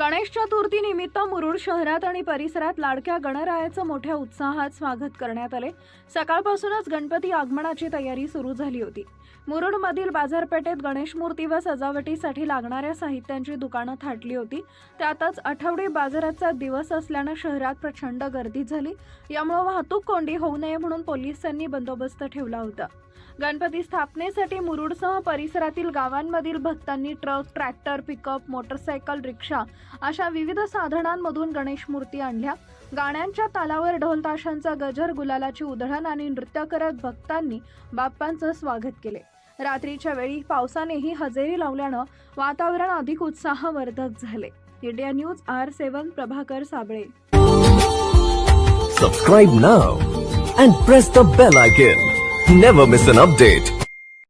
गणेश चतुर्थी निमित्त मुरुड शहरात आणि परिसरात लाडक्या गणरायाचं मोठ्या उत्साहात स्वागत करण्यात आले. सकाळपासूनच गणपती आगमनाची तयारी सुरू झाली होती. मुरुडमधील बाजारपेठेत गणेश मूर्ती व सजावटीसाठी लागणाऱ्या साहित्यांची दुकानं थाटली होती. त्यातच आठवडी बाजाराचा दिवस असल्यानं शहरात प्रचंड गर्दी झाली. यामुळे वाहतूक कोंडी होऊ नये म्हणून पोलिसांनी बंदोबस्त ठेवला होता. गणपती स्थापनेसाठी मुरुडसह परिसरातील गावांमधील भक्तांनी truck tractor pickup motorcycle rickshaw अशा विविध साधनांमधून गणेश मूर्ती आणल्या. गाण्यांच्या तालावर ढोलताशांचा गजर गुलालाची उधळण आणि नृत्य करत भक्तांनी बाप्पांचं स्वागत केले. रात्रीच्या वेळी पावसानेही हजेरी लावल्यानं वातावरण अधिक उत्साहवर्धक झाले. India news R seven Prabhakar Sable. Subscribe now and press the bell icon never miss an update